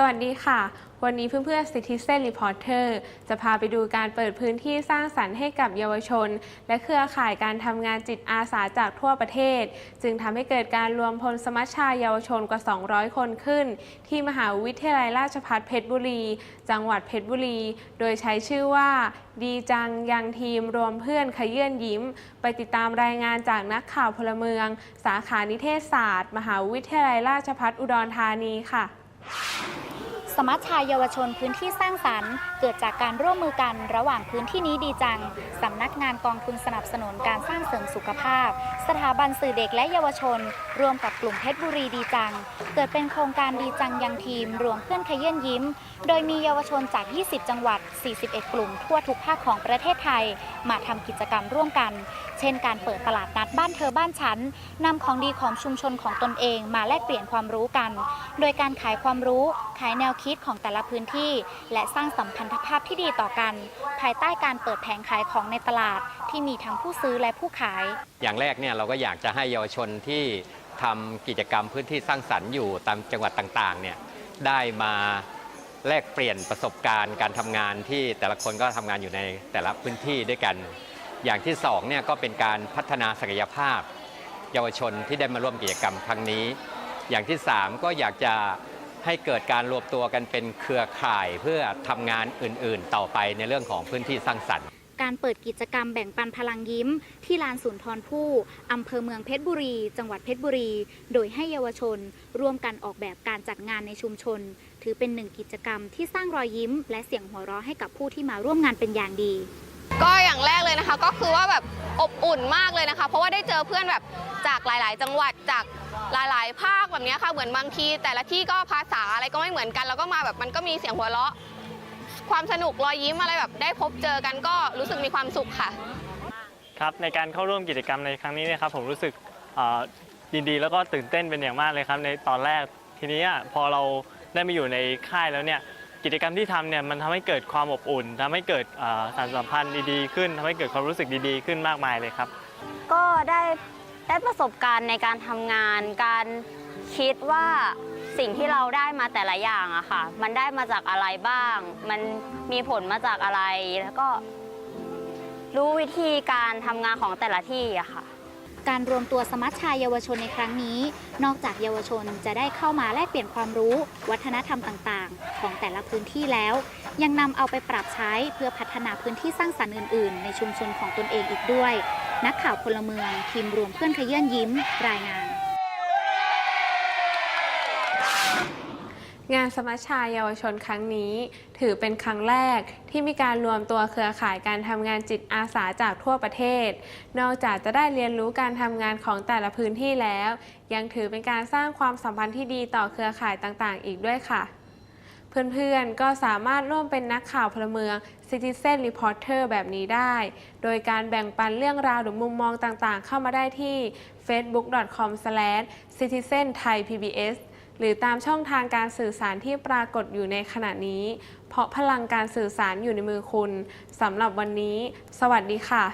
สวัสดีค่ะ วันนี้เพื่อนๆ Citizen Reporter จะพาไปดูการเปิดพื้นที่สร้างสรรค์ให้กับเยาวชน และเครือข่ายการทำงานจิตอาสาจากทั่วประเทศ จึงทำให้เกิดการรวมพลสมัชชาเยาวชนกว่า 200 คนขึ้น ที่มหาวิทยาลัยราชภัฏเพชรบุรี จังหวัดเพชรบุรี โดยใช้ชื่อว่า ดีจังยังทีมรวมเพื่อนขยื่นยิ้ม ไปติดตามรายงานจากนักข่าวพลเมือง สาขานิเทศศาสตร์ มหาวิทยาลัยราชภัฏอุดรธานีค่ะ สมัชชาเยาวชนพื้นที่สร้างสรรค์ เกิดจากการร่วมมือกันระหว่างพื้นที่นี้ดีจัง สำนักงานกองทุนสนับสนุนการสร้างเสริมสุขภาพ สถาบันสื่อเด็กและเยาวชนร่วมกับกลุ่มเพชรบุรีดีจัง เกิดเป็นโครงการดีจังยังทีม รวมเพื่อนขยื่นยิ้ม โดยมีเยาวชนจาก 20 จังหวัด 41 กลุ่มทั่วทุกภาคของประเทศไทย มาทำกิจกรรมร่วมกัน เช่น การเปิดตลาดนัดบ้านเธอบ้านฉันนำของดีของชุมชนของตนเอง มาแลกเปลี่ยนความรู้กัน โดยการขายความรู้ ขายแนวคิดของแต่ละพื้นที่ และสร้างสัมพันธภาพที่ดีต่อกัน ภายใต้การเปิดแผงขายของในตลาด ที่มีทั้งผู้ซื้อและผู้ขาย อย่างแรกเนี่ยเราก็อยากจะให้เยาวชนที่ทำกิจกรรมพื้นที่สร้างสรรค์อยู่ตามจังหวัดต่างๆเนี่ยได้มาแลกเปลี่ยนประสบการณ์การทำงานที่แต่ละคนก็ทำงานอยู่ในแต่ละพื้นที่ด้วยกัน อย่างที่สองเนี่ยก็เป็นการพัฒนาศักยภาพ เยาวชนที่ได้มาร่วมกิจกรรมครั้งนี้ อย่างที่สามก็อยากจะ ให้เกิดการรวมตัวกันเป็นเครือข่ายเพื่อทำงานอื่นๆ ต่อไปในเรื่องของพื้นที่สร้างสรรค์ การเปิดกิจกรรมแบ่งปันพลังยิ้ม ที่ลานสุนทรภู่อำเภอเมืองเพชรบุรี จังหวัดเพชรบุรี โดยให้เยาวชน ร่วมกันออกแบบการจัดงานในชุมชน ถือเป็นหนึ่งกิจกรรมที่สร้างรอยยิ้ม และเสียงหัวเราะให้กับผู้ที่มาร่วมงานเป็นอย่างดี ก็อย่างแรกเลยนะคะก็คือว่าแบบอบอุ่นมากเลยนะคะ เพราะว่าได้เจอเพื่อนแบบจากหลาย ๆ จังหวัดจากหลาย ๆ ภาคแบบนี้ค่ะเหมือนบางที แต่ละที่ก็ภาษาอะไรก็ไม่เหมือนกัน แล้วก็มาแบบมันก็มีเสียงหัวเราะ ความสนุกรอยยิ้มอะไรแบบได้พบเจอกันก็รู้สึกมีความสุขค่ะ ครับในการเข้าร่วมกิจกรรมในครั้งนี้นะครับผมรู้สึกยินดีแล้วก็ตื่นเต้นเป็นอย่างมากเลยครับในตอนแรกทีนี้พอเราได้มาอยู่ในค่ายแล้วเนี่ย กิจกรรมที่ทำเนี่ยมันทำให้เกิดความอบอุ่นทำให้เกิดเอ่อสารสัมพันธ์ดีๆขึ้นทำให้เกิดความรู้สึกดีๆขึ้นมากมายเลยครับ ก็ได้ได้ประสบการณ์ในการทำงาน การคิดว่าสิ่งที่เราได้มาแต่ละอย่างอะค่ะ มันได้มาจากอะไรบ้าง มันมีผลมาจากอะไร แล้วก็รู้วิธีการทำงานของแต่ละที่อะค่ะ การรวมตัวสมัชชาเยาวชนในครั้งนี้ นอกจากเยาวชนจะได้เข้ามาแลกเปลี่ยนความรู้ วัฒนธรรมต่างๆ ของแต่ละพื้นที่แล้ว ยังนำเอาไปปรับใช้เพื่อพัฒนาพื้นที่สร้างสรรค์อื่น ๆ ในชุมชนของตนเองอีกด้วย นักข่าวพลเมืองทีมรวมเพื่อนขยื่นยิ้ม รายงาน งานสมัชชาเยาวชนครั้งนี้ ถือเป็นครั้งแรกที่มีการรวมตัวเครือข่ายการทำงานจิตอาสาจากทั่วประเทศ นอกจากจะได้เรียนรู้การทำงานของแต่ละพื้นที่แล้ว ยังถือเป็นการสร้างความสัมพันธ์ที่ดีต่อเครือข่ายต่างๆ อีกด้วยค่ะ เพื่อนๆ ก็สามารถร่วมเป็นนักข่าวพลเมือง Citizen Reporter แบบนี้ได้ โดยการแบ่งปันเรื่องราวหรือมุมมองต่างๆ เข้ามาได้ที่ facebook.com/citizenthaipbs หรือตามช่องทางการสื่อสารที่ปรากฏอยู่ในขณะนี้ เพราะพลังการสื่อสารอยู่ในมือคุณสำหรับวันนี้ สวัสดีค่ะ